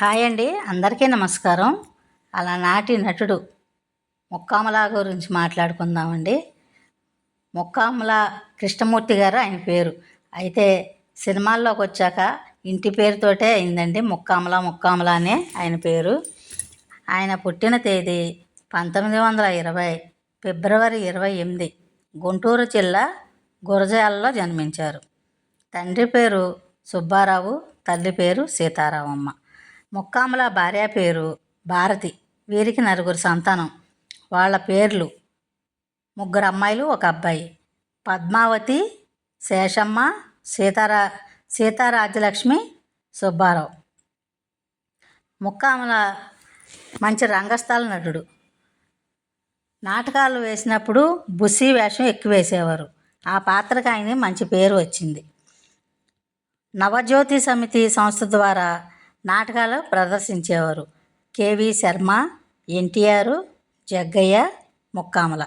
Hi అండి అందరికీ నమస్కారం. అలా నాటి నటుడు ముక్కామల గురించి మాట్లాడుకుందామండి. ముక్కామల కృష్ణమూర్తి గారు ఆయన పేరు. అయితే సినిమాల్లోకి వచ్చాక ఇంటి పేరుతోటే అయిందండి ముక్కామల ముక్కామల అనే ఆయన పేరు. ఆయన పుట్టిన తేదీ పంతొమ్మిది వందల ఇరవై ఫిబ్రవరి ఇరవై ఎనిమిది గుంటూరు జిల్లా గురజాలలో జన్మించారు. తండ్రి పేరు సుబ్బారావు తల్లి పేరు సీతారామమ్మ. ముక్కాముల భార్య పేరు భారతి. వీరికి నలుగురు సంతానం. వాళ్ళ పేర్లు ముగ్గురు అమ్మాయిలు ఒక అబ్బాయి. పద్మావతి శేషమ్మ సీతారా సీతారాజ్యలక్ష్మి సుబ్బారావు. ముక్కాముల మంచి రంగస్థల నటుడు. నాటకాలు వేసినప్పుడు బుస్సి వేషం ఎక్కువ వేసేవారు. ఆ పాత్రకు ఆయన మంచి పేరు వచ్చింది. నవజ్యోతి సమితి సంస్థ ద్వారా నాటకాలు ప్రదర్శించేవారు. K V Sharma NTR Jaggayya Mukkamala.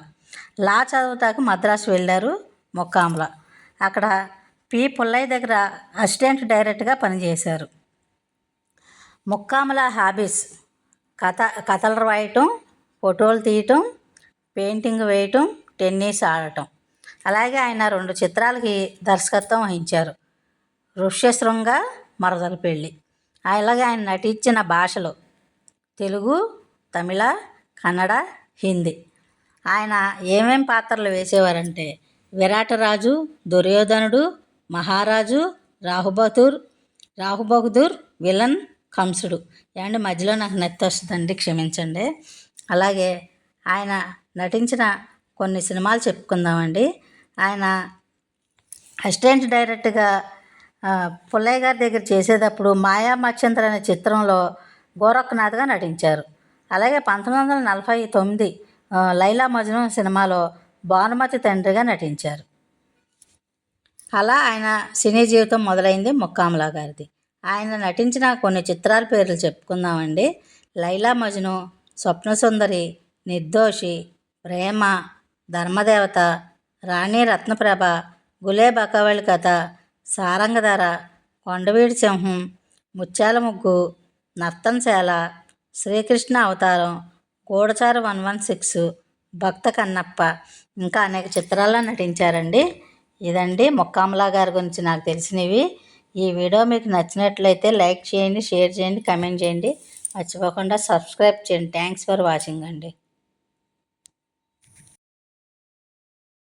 Law చదువుతాకు Madras వెళ్ళారు ముక్కాముల. అక్కడ పి. పుల్లయ్య దగ్గర అసిస్టెంట్ డైరెక్ట్గా పనిచేశారు. ముక్కాముల హాబీస్. కథ కథలు రాయటం ఫోటోలు తీయటం పెయింటింగ్ వేయటం టెన్నిస్ ఆడటం. అలాగే ఆయన రెండు చిత్రాలకి దర్శకత్వం వహించారు. ఋష్యశృంగ మరదల పెళ్ళి. అలాగే ఆయన నటించిన భాషలు తెలుగు తమిళ కన్నడ హిందీ. ఆయన ఏమేం పాత్రలు వేసేవారంటే విరాటరాజు దుర్యోధనుడు మహారాజు రాహుబహదూర్ రాహుబహదూర్ విలన్ కంసుడు. ఏమంటే మధ్యలో నాకు నెత్తి వస్తుందండి క్షమించండి. అలాగే ఆయన నటించిన కొన్ని సినిమాలు చెప్పుకుందామండి. ఆయన అసిస్టెంట్ డైరెక్ట్గా పుల్లయ్య గారి దగ్గర చేసేటప్పుడు మాయా మచ్చంద్ర అనే చిత్రంలో గోరఖ్నాథ్గా నటించారు. అలాగే పంతొమ్మిది వందల నలభై తొమ్మిది లైలా మజ్ను సినిమాలో భానుమతి తండ్రిగా నటించారు. అలా ఆయన సినీ జీవితం మొదలైంది ముక్కాములా గారిది. ఆయన నటించిన కొన్ని చిత్రాల పేర్లు చెప్పుకుందామండి. లైలా మజ్ను స్వప్నసుందరి నిర్దోషి ప్రేమ ధర్మదేవత రాణి రత్నప్రభ గులే బకవళి కథ సారంగధర కొండవీడి సింహం ముత్యాల ముగ్గు Nartanasala Srikrishna Avataram Gudachari one one six Bhakta Kannappa ఇంకా అనేక చిత్రాల్లో నటించారండి. ఇదండి మొక్కామలా గారి గురించి నాకు తెలిసినవి. ఈ వీడియో మీకు నచ్చినట్లయితే లైక్ చేయండి షేర్ చేయండి కమెంట్ చేయండి. మర్చిపోకుండా సబ్స్క్రైబ్ చేయండి. థ్యాంక్స్ ఫర్ వాచింగ్ అండి.